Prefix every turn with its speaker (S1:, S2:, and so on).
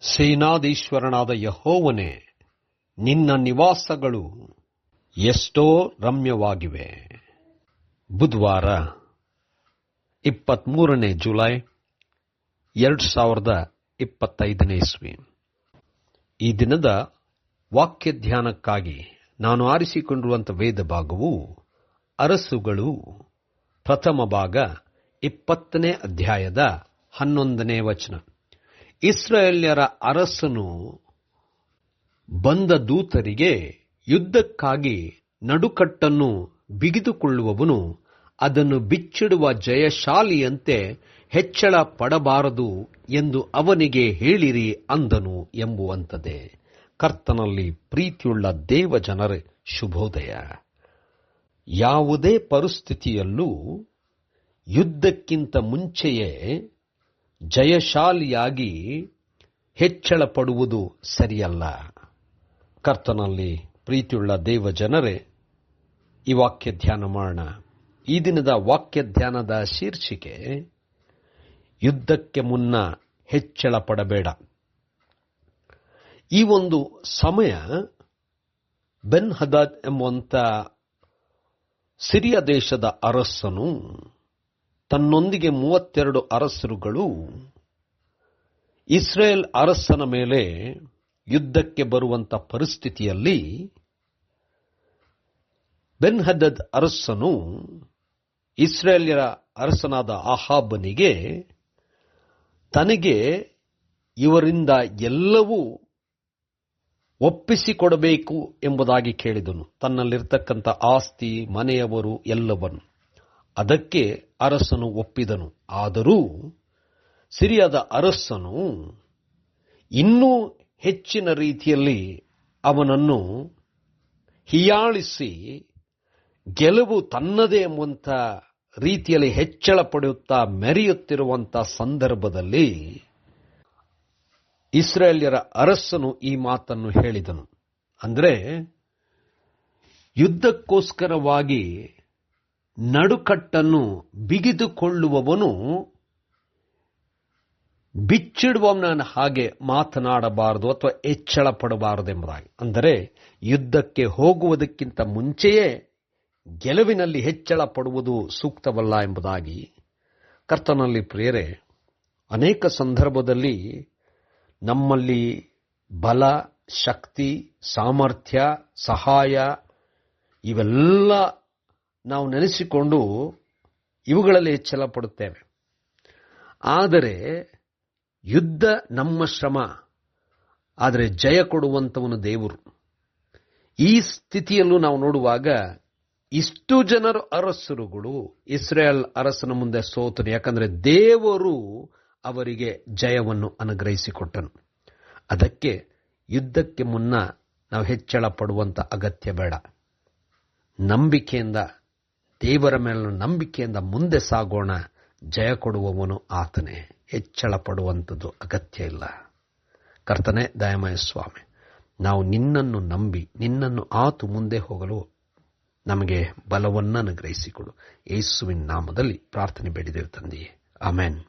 S1: ಸೇನಾಧೀಶ್ವರನಾದ ಯಹೋವನೇ, ನಿನ್ನ ನಿವಾಸಗಳು ಎಷ್ಟೋ ರಮ್ಯವಾಗಿವೆ. ಬುಧವಾರ ಇಪ್ಪತ್ಮೂರನೇ ಜುಲೈ ಎರಡು ಸಾವಿರದ ಇಪ್ಪತ್ತೈದನೇ ಇಸ್ವಿ. ಈ ದಿನದ ವಾಕ್ಯ ಧ್ಯಾನಕ್ಕಾಗಿ ನಾನು ಆರಿಸಿಕೊಂಡಿರುವಂಥ ವೇದ ಭಾಗವು ಅರಸುಗಳು ಪ್ರಥಮ ಭಾಗ ಇಪ್ಪತ್ತನೇ ಅಧ್ಯಾಯದ ಹನ್ನೊಂದನೇ ವಚನ. ಇಸ್ರಾಯೇಲ್ಯರ ಅರಸನು ಬಂದ ದೂತರಿಗೆ ಯುದ್ಧಕ್ಕಾಗಿ ನಡುಕಟ್ಟನ್ನು ಬಿಗಿದುಕೊಳ್ಳುವವನು, ಅದನ್ನು ಬಿಚ್ಚಿಡುವ ಜಯಶಾಲಿಯಂತೆ ಹೆಚ್ಚಳ ಪಡಬಾರದು ಎಂದು ಅವನಿಗೆ ಹೇಳಿರಿ ಅಂದನು ಎಂಬುವಂತದೆ ಕರ್ತನಲ್ಲಿ ಪ್ರೀತಿಯುಳ್ಳ ದೇವ ಜನರ ಶುಭೋದಯ. ಯಾವುದೇ ಪರಿಸ್ಥಿತಿಯಲ್ಲೂ ಯುದ್ಧಕ್ಕಿಂತ ಮುಂಚೆಯೇ ಜಯಶಾಲಿಯಾಗಿ ಹೆಚ್ಚಳ ಪಡುವುದು ಸರಿಯಲ್ಲ. ಕರ್ತನಲ್ಲಿ ಪ್ರೀತಿಯುಳ್ಳ ದೇವ ಜನರೇ ಈ ವಾಕ್ಯ ಧ್ಯಾನ ಮಾಡೋಣ. ಈ ದಿನದ ವಾಕ್ಯ ಧ್ಯಾನದ ಶೀರ್ಷಿಕೆ, ಯುದ್ಧಕ್ಕೆ ಮುನ್ನ ಹೆಚ್ಚಳ ಪಡಬೇಡ ಈ ಒಂದು ಸಮಯ ಬೆನ್ ಹದಾದ್ ಎಂಬುವಂಥ ಸಿರಿಯ ದೇಶದ ಅರಸನು ತನ್ನೊಂದಿಗೆ ಮೂವತ್ತೆರಡು ಅರಸರುಗಳು ಇಸ್ರೇಲ್ ಅರಸನ ಮೇಲೆ ಯುದ್ಧಕ್ಕೆ ಬರುವಂತ ಪರಿಸ್ಥಿತಿಯಲ್ಲಿ ಬೆನ್ ಹದದ್ ಅರಸನು ಇಸ್ರೇಲ್ಯರ ಅರಸನಾದ ಆಹಾಬನಿಗೆ ತನಗೆ ಇವರಿಂದ ಎಲ್ಲವೂ ಒಪ್ಪಿಸಿಕೊಡಬೇಕು ಎಂಬುದಾಗಿ ಕೇಳಿದನು. ತನ್ನಲ್ಲಿರ್ತಕ್ಕಂಥ ಆಸ್ತಿ, ಮನೆಯವರು ಎಲ್ಲವನ್ನು. ಅದಕ್ಕೆ ಅರಸನು ಒಪ್ಪಿದನು. ಆದರೂ ಸಿರಿಯಾದ ಅರಸನು ಇನ್ನೂ ಹೆಚ್ಚಿನ ರೀತಿಯಲ್ಲಿ ಅವನನ್ನು ಹಿಯಾಳಿಸಿ ಗೆಲುವು ತನ್ನದೇ ಎಂಬಂಥ ರೀತಿಯಲ್ಲಿ ಹೆಚ್ಚಳ ಪಡೆಯುತ್ತಾ ಮೆರೆಯುತ್ತಿರುವಂಥ ಸಂದರ್ಭದಲ್ಲಿ ಇಸ್ರೇಲ್ಯರ ಅರಸನು ಈ ಮಾತನ್ನು ಹೇಳಿದನು. ಅಂದರೆ ಯುದ್ಧಕ್ಕೋಸ್ಕರವಾಗಿ ನಡುಕಟ್ಟನ್ನು ಬಿಗಿದುಕೊಳ್ಳುವವನು ಬಿಚ್ಚಿಡುವವನ ಹಾಗೆ ಮಾತನಾಡಬಾರದು ಅಥವಾ ಹೆಚ್ಚಳ ಪಡಬಾರದು ಎಂಬುದಾಗಿ ಅಂದರೆ ಯುದ್ಧಕ್ಕೆ ಹೋಗುವುದಕ್ಕಿಂತ ಮುಂಚೆಯೇ ಗೆಲುವಿನಲ್ಲಿ ಹೆಚ್ಚಳ ಪಡುವುದು ಸೂಕ್ತವಲ್ಲ ಎಂಬುದಾಗಿ ಕರ್ತನಲ್ಲಿ ಪ್ರೇರೆ ಅನೇಕ ಸಂದರ್ಭದಲ್ಲಿ ನಮ್ಮಲ್ಲಿ ಬಲ, ಶಕ್ತಿ, ಸಾಮರ್ಥ್ಯ, ಸಹಾಯ ಇವೆಲ್ಲ ನಾವು ನೆನೆಸಿಕೊಂಡು ಇವುಗಳಲ್ಲಿ ಹೆಚ್ಚಳ ಪಡುತ್ತೇವೆ ಆದರೆ ಯುದ್ಧ ನಮ್ಮ ಶ್ರಮ, ಆದರೆ ಜಯ ಕೊಡುವಂಥವನು ದೇವರು. ಈ ಸ್ಥಿತಿಯಲ್ಲೂ ನಾವು ನೋಡುವಾಗ ಇಷ್ಟು ಜನರು ಅರಸರುಗಳು ಇಸ್ರೇಲ್ ಅರಸನ ಮುಂದೆ ಸೋತನು ಯಾಕಂದರೆ ದೇವರು ಅವರಿಗೆ ಜಯವನ್ನು ಅನುಗ್ರಹಿಸಿಕೊಟ್ಟನು. ಅದಕ್ಕೆ ಯುದ್ಧಕ್ಕೆ ಮುನ್ನ ನಾವು ಹೆಚ್ಚಳ ಪಡುವಂತ ಅಗತ್ಯ ಬೇಡ. ನಂಬಿಕೆಯಿಂದ ದೇವರ ಮೇಲಿನ ನಂಬಿಕೆಯಿಂದ ಮುಂದೆ ಸಾಗೋಣ. ಜಯ ಕೊಡುವವನು ಆತನೇ. ಹೆಚ್ಚಳ ಪಡುವಂಥದ್ದು ಅಗತ್ಯ ಇಲ್ಲ. ಕರ್ತನೆ, ದಯಮಯ ಸ್ವಾಮಿ, ನಾವು ನಿನ್ನನ್ನು ನಂಬಿ, ನಿನ್ನನ್ನು ಆತು ಮುಂದೆ ಹೋಗಲು ನಮಗೆ ಬಲವನ್ನು ಅನುಗ್ರಹಿಸಿಕೊಡು ಯೇಸುವಿನ ನಾಮದಲ್ಲಿ ಪ್ರಾರ್ಥನೆ ಬೇಡಿದೆವು ತಂದೆಯೇ. ಆಮೇನ್.